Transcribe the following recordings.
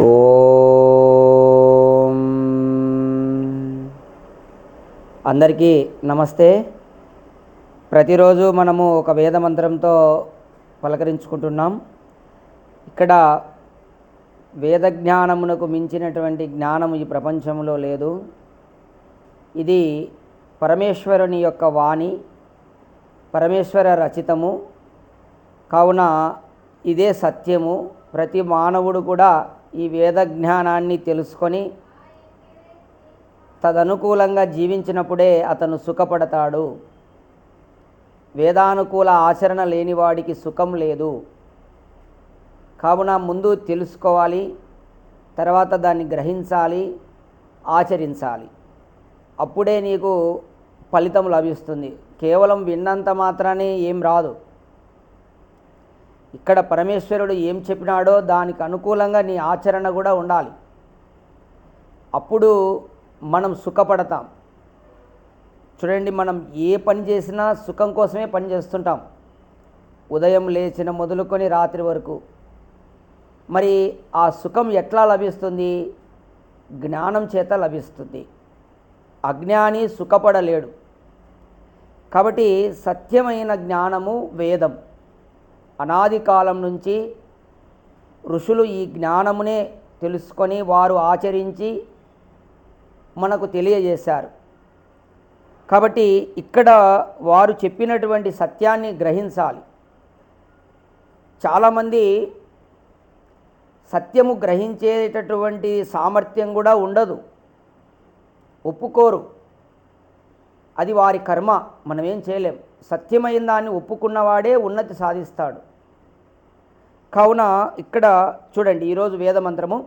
ఓం. అందరికీ నమస్తే. ప్రతిరోజు మనము ఒక వేద మంత్రంతో పలకరించుకుంటున్నాం. ఇక్కడ వేద జ్ఞానమునకు మించినటువంటి జ్ఞానం ఈ ప్రపంచంలో లేదు. ఇది పరమేశ్వరుని యొక్క వాణి పరమేశ్వర రచితము. కావున ఇదే సత్యము. ప్రతి మానవుడు కూడా ఈ వేద జ్ఞానాన్ని తెలుసుకొని తదనుకూలంగా జీవించినప్పుడే అతను సుఖపడతాడు. వేదానుకూల ఆచరణ లేనివాడికి సుఖం లేదు. కావున ముందు తెలుసుకోవాలి తర్వాత దాన్ని గ్రహించాలి ఆచరించాలి. అప్పుడే నీకు ఫలితం లభిస్తుంది. కేవలం విన్నంత మాత్రానే ఏం రాదు. ఇక్కడ పరమేశ్వరుడు ఏం చెప్పినాడో దానికి అనుకూలంగా నీ ఆచరణ కూడా ఉండాలి. అప్పుడు మనం సుఖపడతాం. చూడండి మనం ఏ పని చేసినా సుఖం కోసమే పని చేస్తుంటాం. ఉదయం లేచిన మొదలుకొని రాత్రి వరకు. మరి ఆ సుఖం ఎట్లా లభిస్తుంది? జ్ఞానం చేత లభిస్తుంది. అజ్ఞాని సుఖపడలేడు. కాబట్టి సత్యమైన జ్ఞానము వేదం. అనాది కాలం నుంచి ఋషులు ఈ జ్ఞానమునే తెలుసుకొని వారు ఆచరించి మనకు తెలియజేశారు. కాబట్టి ఇక్కడ వారు చెప్పినటువంటి సత్యాన్ని గ్రహించాలి. చాలామంది సత్యము గ్రహించేటటువంటి సామర్థ్యం కూడా ఉండదు. ఒప్పుకోరు. అది వారి కర్మ. మనం ఏం చేయలేం. సత్యమైన దాన్ని ఒప్పుకున్నవాడే ఉన్నతి సాధిస్తాడు. కావున ఇక్కడ చూడండి ఈరోజు వేదమంత్రము.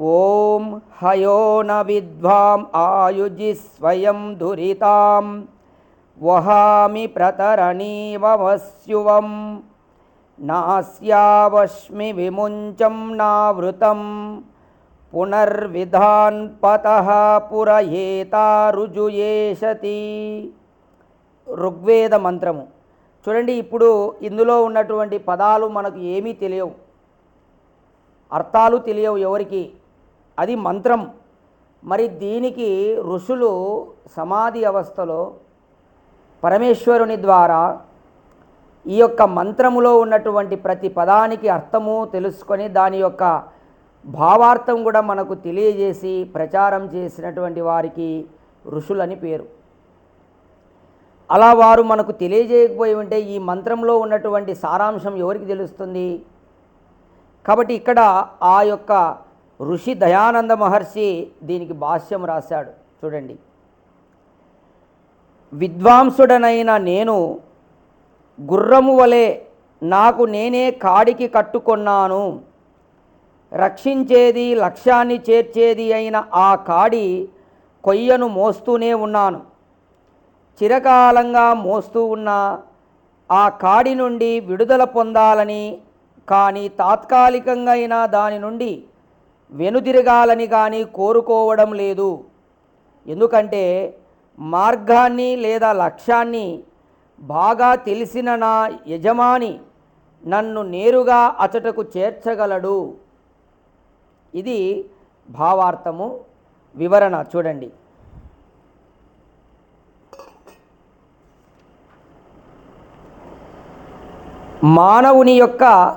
ఓం హయోన విద్వాం ఆయుజి స్వయం దురితాం. వహామి ప్రతరణీవమస్యువం నాస్యావస్మి విముంచం నావృతం. పునర్విధాన్ పత పురయేతారుజుయేషతి. ఋగ్వేద మంత్రము. చూడండి ఇప్పుడు ఇందులో ఉన్నటువంటి పదాలు మనకు ఏమీ తెలియవు. అర్థాలు తెలియవు ఎవరికి? అది మంత్రం. మరి దీనికి ఋషులు సమాధి అవస్థలో పరమేశ్వరుని ద్వారా ఈ యొక్క మంత్రములో ఉన్నటువంటి ప్రతి పదానికి అర్థము తెలుసుకొని దాని యొక్క భావార్థం కూడా మనకు తెలియజేసి ప్రచారం చేసినటువంటి వారికి ఋషులని పేరు. అలా వారు మనకు తెలియజేయకపోయి ఉంటే ఈ మంత్రంలో ఉన్నటువంటి సారాంశం ఎవరికి తెలుస్తుంది? కాబట్టి ఇక్కడ ఆ యొక్క ఋషి దయానంద మహర్షి దీనికి భాష్యం రాశాడు. చూడండి. విద్వాంసుడనైన నేను గుర్రము వలె నాకు నేనే కాడికి కట్టుకొన్నాను. రక్షించేది లక్ష్యాన్ని చేర్చేది అయిన ఆ కాడి కొయ్యను మోస్తూనే ఉన్నాను. చిరకాలంగా మోస్తూ ఉన్న ఆ కాడి నుండి విడుదల పొందాలని కానీ తాత్కాలికంగా అయినా దాని నుండి వెనుదిరగాలని కానీ కోరుకోవడం లేదు. ఎందుకంటే మార్గాన్ని లేదా లక్ష్యాన్ని బాగా తెలిసిన నా యజమాని నన్ను నేరుగా అచటకు చేర్చగలడు. ఇది భావార్థము వివరణ. చూడండి. మానవుని యొక్క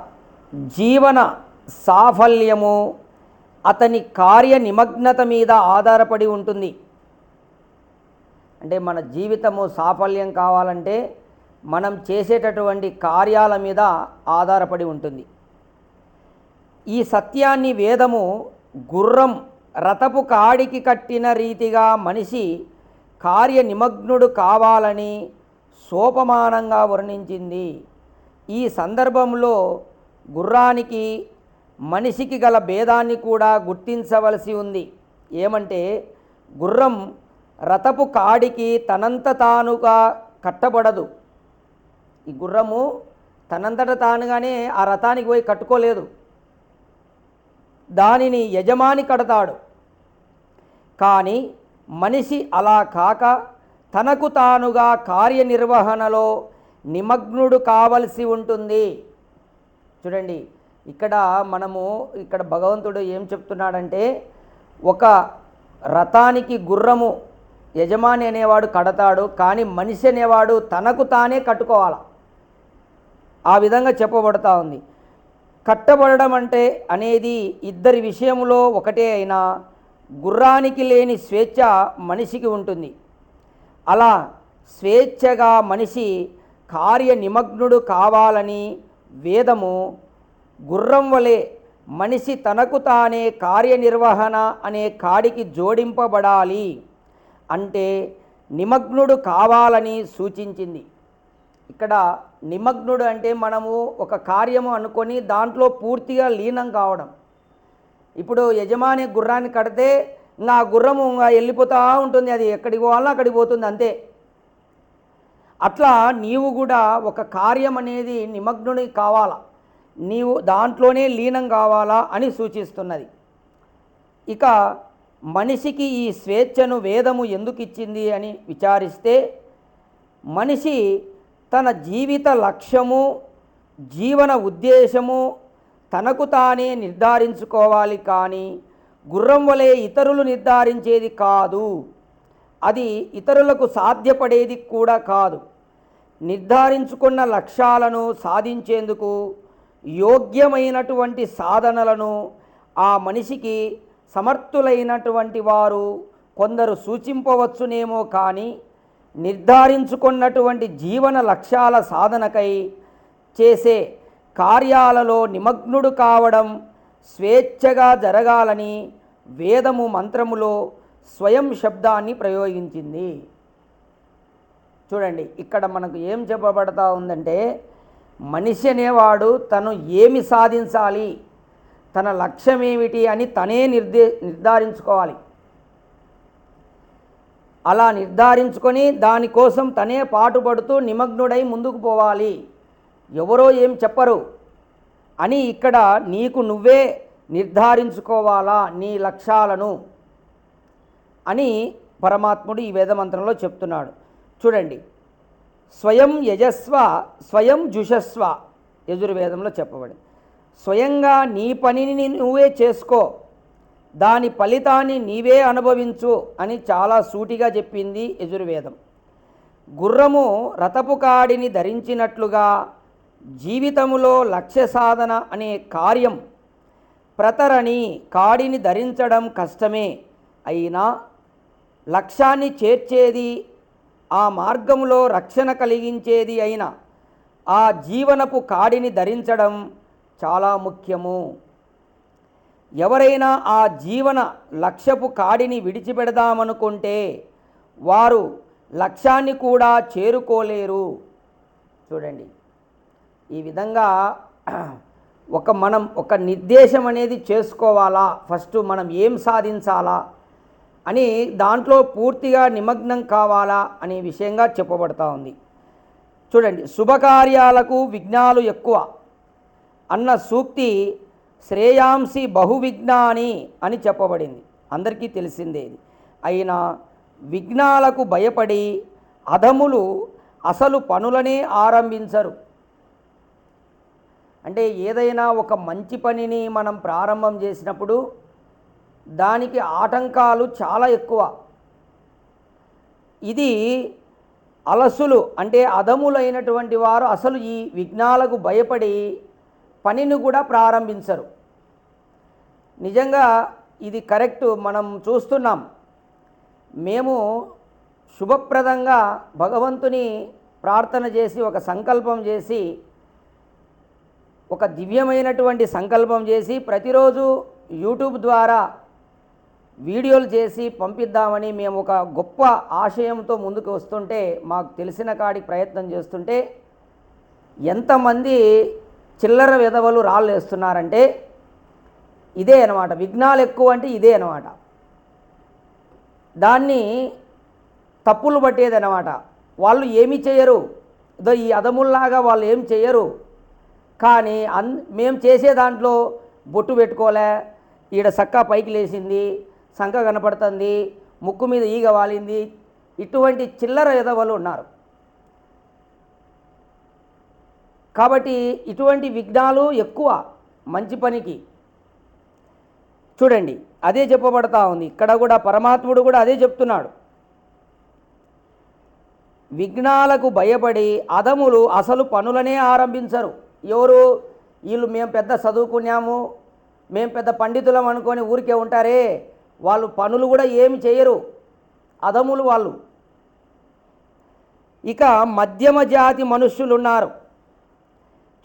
జీవన సాఫల్యము అతని కార్య నిమగ్నత మీద ఆధారపడి ఉంటుంది. అంటే మన జీవితము సాఫల్యం కావాలంటే మనం చేసేటటువంటి కార్యాల మీద ఆధారపడి ఉంటుంది. ఈ సత్యాన్ని వేదము గుర్రం రథపు కాడికి కట్టిన రీతిగా మనిషి కార్య నిమగ్నుడు కావాలని సోపమానంగా వర్ణించింది. ఈ సందర్భంలో గుర్రానికి మనిషికి గల భేదాన్ని కూడా గుర్తించవలసి ఉంది. ఏమంటే గుర్రం రథపు కాడికి తనంత తానుగా కట్టబడదు. ఈ గుర్రము తనంతట తానుగానే ఆ రథానికి పోయి కట్టుకోలేదు. దానిని యజమాని కడతాడు. కానీ మనిషి అలా కాక తనకు తానుగా కార్యనిర్వహణలో నిమగ్నుడు కావలసి ఉంటుంది. చూడండి ఇక్కడ మనము ఇక్కడ భగవంతుడు ఏం చెప్తున్నాడంటే ఒక రథానికి గుర్రము యజమాని అనేవాడు కడతాడు కానీ మనిషి అనేవాడు తనకు తానే కట్టుకోవాలి? ఆ విధంగా చెప్పబడతా ఉంది. కట్టబడడం అంటే అనేది ఇద్దరి విషయంలో ఒకటే అయినా గుర్రానికి లేని స్వేచ్ఛ మనిషికి ఉంటుంది. అలా స్వేచ్ఛగా మనిషి కార్య నిమగ్నుడు కావాలని వేదము గుర్రం వలె మనిషి తనకు తానే కార్యనిర్వహణ అనే కాడికి జోడింపబడాలి అంటే నిమగ్నుడు కావాలని సూచించింది. ఇక్కడ నిమగ్నుడు అంటే మనము ఒక కార్యము అనుకొని దాంట్లో పూర్తిగా లీనం కావడం. ఇప్పుడు యజమాని గుర్రాన్ని కడితే ఇంకా ఆ గుర్రము వెళ్ళిపోతూ ఉంటుంది అది ఎక్కడికి పోవాలో అక్కడికి పోతుంది అంతే. అట్లా నీవు కూడా ఒక కార్యం అనేది నిమగ్నుడికి కావాలా నీవు దాంట్లోనే లీనం కావాలా అని సూచిస్తున్నది. ఇక మనిషికి ఈ స్వేచ్ఛను వేదము ఎందుకు ఇచ్చింది అని విచారిస్తే మనిషి తన జీవిత లక్ష్యము జీవన ఉద్దేశము తనకు తానే నిర్ధారించుకోవాలి కానీ గుర్రం వలె ఇతరులు నిర్ధారించేది కాదు. అది ఇతరులకు సాధ్యపడేది కూడా కాదు. నిర్ధారించుకున్న లక్ష్యాలను సాధించేందుకు యోగ్యమైనటువంటి సాధనలను ఆ మనిషికి సమర్థులైనటువంటి వారు కొందరు సూచింపవచ్చునేమో కానీ నిర్ధారించుకున్నటువంటి జీవన లక్ష్యాల సాధనకై చేసే కార్యాలలో నిమగ్నుడు కావడం స్వేచ్ఛగా జరగాలని వేదము మంత్రములో స్వయం శబ్దాన్ని ప్రయోగించింది. చూడండి ఇక్కడ మనకు ఏం చెప్పబడతా ఉందంటే మనిషి అనేవాడు తను ఏమి సాధించాలి తన లక్ష్యం ఏమిటి అని తనే నిర్దే నిర్ధారించుకోవాలి. అలా నిర్ధారించుకొని దానికోసం తనే పాటుపడుతూ నిమగ్నుడై ముందుకు పోవాలి. ఎవరో ఏం చెప్పరు. అని ఇక్కడ నీకు నువ్వే నిర్ధారించుకోవాలా నీ లక్ష్యాలను అని పరమాత్ముడు ఈ వేదమంత్రంలో చెప్తున్నాడు. చూడండి. స్వయం యజస్వ స్వయం జుషస్వ యజుర్వేదంలో చెప్పబడింది. స్వయంగా నీ పనిని నువ్వే చేసుకో. దాని ఫలితాన్ని నీవే అనుభవించు అని చాలా సూటిగా చెప్పింది యజుర్వేదం. గుర్రము రథపు కాడిని ధరించినట్లుగా జీవితములో లక్ష్య సాధన అనే కార్యం ప్రతరణి కాడిని ధరించడం కష్టమే. అయినా లక్ష్యాన్ని చేర్చేది ఆ మార్గంలో రక్షణ కలిగించేది అయిన ఆ జీవనపు కాడిని ధరించడం చాలా ముఖ్యము. ఎవరైనా ఆ జీవన లక్ష్యపు కాడిని విడిచిపెడదామనుకుంటే వారు లక్ష్యాన్ని కూడా చేరుకోలేరు. చూడండి ఈ విధంగా ఒక మనం ఒక నిర్దేశం అనేది చేసుకోవాలా? ఫస్ట్ మనం ఏం సాధించాలా? అని దాంట్లో పూర్తిగా నిమగ్నం కావాలా అనే విషయంగా చెప్పబడతా ఉంది. చూడండి శుభకార్యాలకు విఘ్నాలు ఎక్కువ. అన్న సూక్తి శ్రేయాంసి బహువిజ్ఞాని అని చెప్పబడింది. అందరికీ తెలిసిందే ఇది. అయినా విఘ్నాలకు భయపడి అధములు అసలు పనులనే ఆరంభించరు. అంటే ఏదైనా ఒక మంచి పనిని మనం ప్రారంభం చేసినప్పుడు దానికి ఆటంకాలు చాలా ఎక్కువ. ఇది అలసులు అంటే అధములైనటువంటి వారు అసలు ఈ విఘ్నాలకు భయపడి పనిని కూడా ప్రారంభించరు. నిజంగా ఇది కరెక్ట్ మనం చూస్తున్నాం. మేము శుభప్రదంగా భగవంతుని ప్రార్థన చేసి ఒక సంకల్పం చేసి ఒక దివ్యమైనటువంటి సంకల్పం చేసి ప్రతిరోజు యూట్యూబ్ ద్వారా వీడియోలు చేసి పంపిద్దామని మేము ఒక గొప్ప ఆశయంతో ముందుకు వస్తుంటే మాకు తెలిసిన కాడికి ప్రయత్నం చేస్తుంటే ఎంతమంది చిల్లర విధవలు రాళ్ళు వేస్తున్నారంటే ఇదే అనమాట విఘ్నాలు ఎక్కువ అంటే ఇదే అనమాట దాన్ని తప్పులు పట్టేది అనమాట వాళ్ళు ఏమి చేయరు. ఇదో ఈ అదముల్లాగా వాళ్ళు ఏం చేయరు. కానీ అన్ మేము చేసే దాంట్లో బొట్టు పెట్టుకోలే. ఈడ సక్క పైకి లేచింది. సంక కనపడుతుంది. ముక్కు మీద ఈగ వాలింది. ఇటువంటి చిల్లర ఎదవలు ఉన్నారు. కాబట్టి ఇటువంటి విఘ్నాలు ఎక్కువ మంచి పనికి. చూడండి అదే చెప్పబడతా ఉంది. ఇక్కడ కూడా పరమాత్ముడు కూడా అదే చెప్తున్నాడు. విఘ్నాలకు భయపడి అదములు అసలు పనులనే ఆరంభించరు. ఎవరు? వీళ్ళు మేము పెద్ద చదువుకున్నాము మేము పెద్ద పండితులం అనుకొని ఊరికే ఉంటారే. వాళ్ళు పనులు కూడా ఏమి చేయరు. అదములు వాళ్ళు. ఇక మధ్యమ జాతి మనుష్యులు ఉన్నారు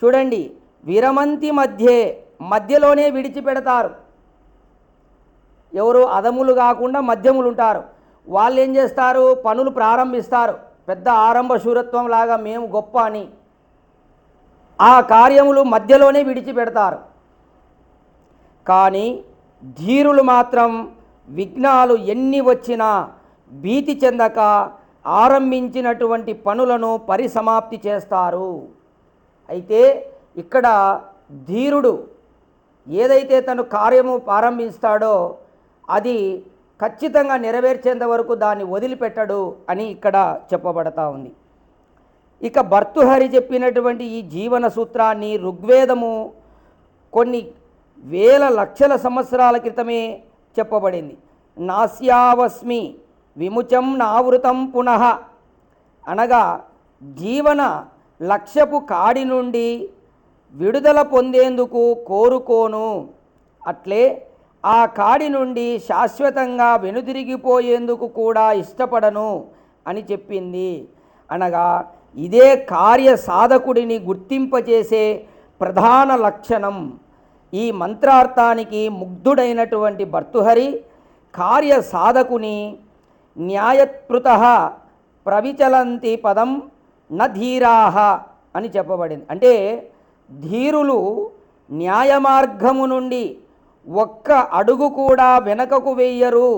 చూడండి విరమంతి మధ్యే మధ్యలోనే విడిచిపెడతారు. ఎవరు అదములు కాకుండా మధ్యములు ఉంటారు వాళ్ళు ఏం చేస్తారు? పనులు ప్రారంభిస్తారు. పెద్ద ఆరంభ శూరత్వం లాగా మేము గొప్ప అని. ఆ కార్యములు మధ్యలోనే విడిచిపెడతారు. కానీ ధీరులు మాత్రం విఘ్నాలు ఎన్ని వచ్చినా భీతి చెందక ఆరంభించినటువంటి పనులను పరిసమాప్తి చేస్తారు. అయితే ఇక్కడ ధీరుడు ఏదైతే తను కార్యము ప్రారంభిస్తాడో అది ఖచ్చితంగా నెరవేర్చేంత వరకు దాన్ని వదిలిపెట్టడు అని ఇక్కడ చెప్పబడతా ఉంది. ఇక భర్తుహరి చెప్పినటువంటి ఈ జీవన సూత్రాన్ని ఋగ్వేదము కొన్ని వేల లక్షల సంవత్సరాల క్రితమే చెప్పబడింది. నాస్యావస్మి విముచం నావృతం పునః అనగా జీవన లక్ష్యపు కాడి నుండి విడుదల పొందేందుకు కోరుకోను. అట్లే ఆ కాడి నుండి శాశ్వతంగా వెనుదిరిగిపోయేందుకు కూడా ఇష్టపడను అని చెప్పింది. అనగా ఇదే కార్య సాధకుడిని గుర్తింపచేసే ప్రధాన లక్షణం. ఈ మంత్రార్థానికి ముగ్ధుడైనటువంటి భర్తుహరి కార్య సాధకుని న్యాయత్పృత ప్రవిచలంతి పదం న ధీరాహ అని చెప్పబడింది. అంటే ధీరులు న్యాయ మార్గము నుండి ఒక్క అడుగు కూడా వెనకకు వెయ్యరు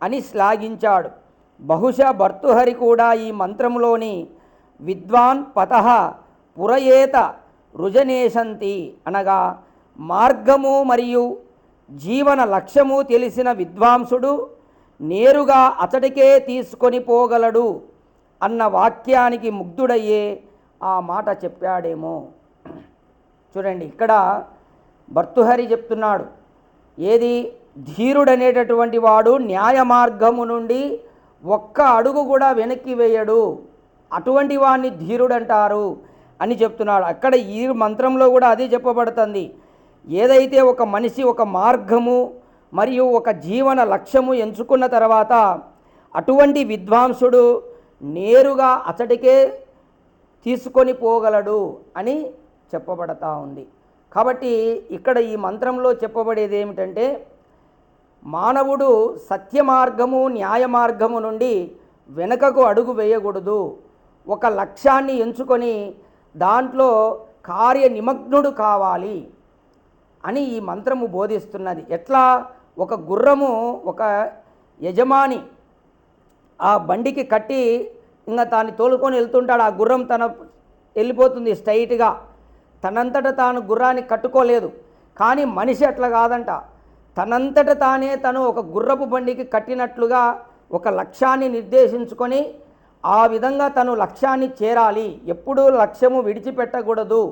అని శ్లాఘించాడు. బహుశా భర్తుహరి కూడా ఈ మంత్రంలోని విద్వాన్ పత పురయేత రుజనేశంతి అనగా మార్గము మరియు జీవన లక్ష్యము తెలిసిన విద్వాంసుడు నేరుగా అతడికే తీసుకొని పోగలడు. అన్న వాక్యానికి ముగ్ధుడయ్యే ఆ మాట చెప్పాడేమో. చూడండి ఇక్కడ భర్తుహరి చెప్తున్నాడు ఏది ధీరుడనేటటువంటి వాడు న్యాయ మార్గము నుండి ఒక్క అడుగు కూడా వెనక్కి వేయడు అటువంటి వాడిని ధీరుడంటారు అని చెప్తున్నాడు. అక్కడ ఈ మంత్రంలో కూడా అదే చెప్పబడుతుంది ఏదైతే ఒక మనిషి ఒక మార్గము మరియు ఒక జీవన లక్ష్యము ఎంచుకున్న తర్వాత అటువంటి విద్వాంసుడు నేరుగా అతడికే తీసుకొని పోగలడు అని చెప్పబడతా ఉంది. కాబట్టి ఇక్కడ ఈ మంత్రంలో చెప్పబడేది ఏమిటంటే మానవుడు సత్య మార్గము న్యాయ మార్గము నుండి వెనుకకు అడుగు వేయకూడదు. ఒక లక్ష్యాన్ని ఎంచుకొని దాంట్లో కార్య నిమగ్నుడు కావాలి అని ఈ మంత్రము బోధిస్తున్నది. ఎట్లా? ఒక గుర్రము ఒక యజమాని ఆ బండికి కట్టి ఇంకా తాను తోలుకొని వెళ్తుంటాడు ఆ గుర్రం తన వెళ్ళిపోతుంది స్ట్రైట్గా. తనంతట తాను గుర్రాన్ని కట్టుకోలేదు. కానీ మనిషి అట్లా కాదంట. తనంతట తానే తను ఒక గుర్రపు బండికి కట్టినట్లుగా ఒక లక్ష్యాన్ని నిర్దేశించుకొని ఆ విధంగా తను లక్ష్యాన్ని చేరాలి. ఎప్పుడూ లక్ష్యము విడిచిపెట్టకూడదు.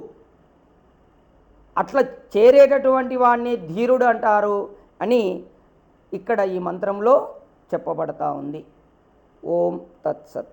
అట్లా చేరేటటువంటి వాడిని ధీరుడు అంటారు అని ఇక్కడ ఈ మంత్రంలో చెప్పబడతా ఉంది. ఓం తత్సత్.